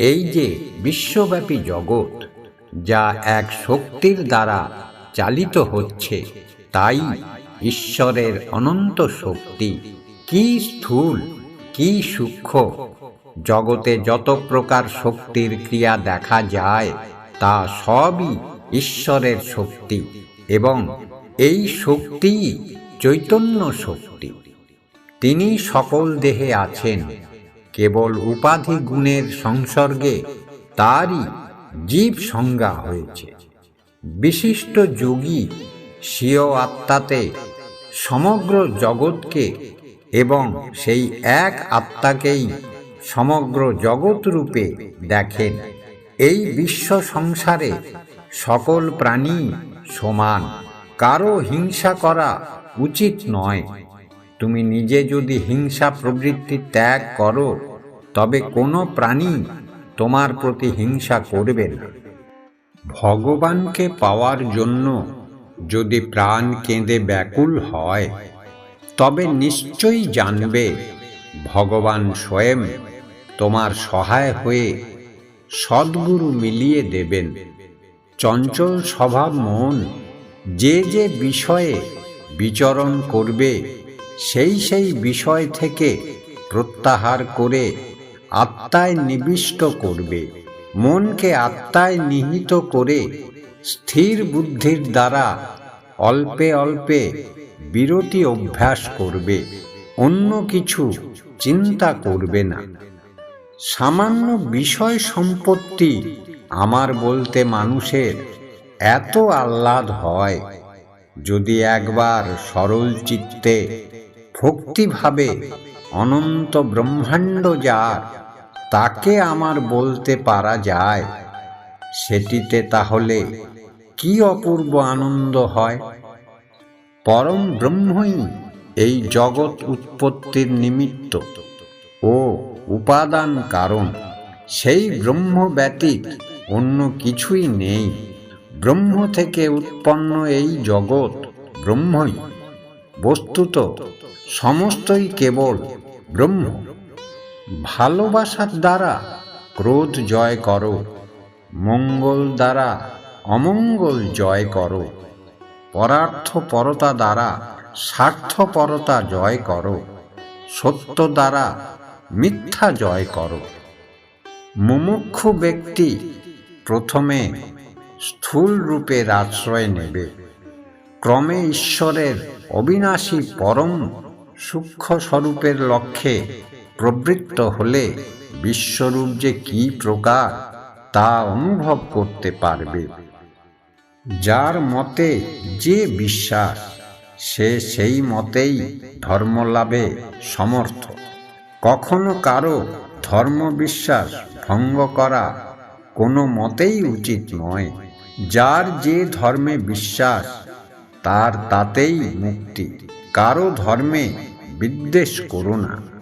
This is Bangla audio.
এই যে বিশ্বব্যাপী জগৎ, যা এক শক্তির দ্বারা চালিত হচ্ছে, তাই ঈশ্বরের অনন্ত শক্তি কি স্থূল, কি সূক্ষ্ম। জগতে যত প্রকার শক্তির ক্রিয়া দেখা যায়, তা সবই ঈশ্বরের শক্তি এবং এই শক্তি চৈতন্য শক্তি। তিনি সকল দেহে আছেন কেবল উপাধি গুণের সংসর্গে তারই জীব সংজ্ঞা হয়েছে। বিশিষ্ট যোগী স্বীয় আত্মাতে সমগ্র জগৎকে এবং সেই এক আত্মাকেই সমগ্র জগৎ রূপে দেখেন। এই বিশ্ব সংসারে সকল প্রাণী সমান, কারও হিংসা করা উচিত নয়। তুমি নিজে যদি হিংসা প্রবৃত্তি ত্যাগ করো তবে কোনো প্রাণী তোমার প্রতি হিংসা করবে না। ভগবানকে পাওয়ার জন্য যদি প্রাণ কেঁদে ব্যাকুল হয়, তবে নিশ্চয়ই জানবে ভগবান স্বয়ং তোমার সহায় হয়ে সদ্গুরু মিলিয়ে দেবেন। চঞ্চল স্বভাব মন যে যে বিষয়ে বিচরণ করবে, সেই সেই বিষয় থেকে প্রত্যাহার করে আত্মায় নিবিষ্ট করবে। মনকে আত্মায় নিহিত করে স্থির বুদ্ধির দ্বারা অল্পে অল্পে বিরতি অভ্যাস করবে। অন্য কিছু চিন্তা করবে না। সামান্য বিষয় সম্পত্তি আমার বলতে মানুষের এত আহ্লাদ হয়, যদি একবার সরল চিত্তে ভক্তিভাবে অনন্ত ব্রহ্মাণ্ড যার, তাকে আমার বলতে পারা যায়। সেটিতে তাহলে কি অপূর্ব আনন্দ হয়? পরম ব্রহ্মই এই জগৎ উৎপত্তির নিমিত্ত ও উপাদান কারণ। সেই ব্রহ্ম ব্যতীত অন্য কিছুই নেই। ব্রহ্ম থেকে উৎপন্ন এই জগৎ ব্রহ্মই। বস্তুত সমস্তই কেবল ব্রহ্ম। ভালোবাসার দ্বারা ক্রোধ জয় করো, মঙ্গল দ্বারা অমঙ্গল জয় করো, পরার্থপরতা দ্বারা স্বার্থপরতা জয় করো, সত্য দ্বারা মিথ্যা জয় করো। মুমুক্ষু ব্যক্তি প্রথমে স্থূল রূপের আশ্রয় নেবে। ক্রমে ঈশ্বরের অবিনাশী পরম সূক্ষ্ম স্বরূপের লক্ষ্যে প্রবৃত্ত হলে বিশ্বরূপ যে কি প্রকার, তা অনুভব করতে পারবে। যার মতে যে বিশ্বাস, সে সেই মতেই ধর্মলাভে সমর্থ। কখনো কারও ধর্ম বিশ্বাস ভঙ্গ করা কোনো মতেই উচিত নয়। যার যে ধর্মে বিশ্বাস তার তাতেই মুক্তি। কারও ধর্মে বিদ্বেষ করো না।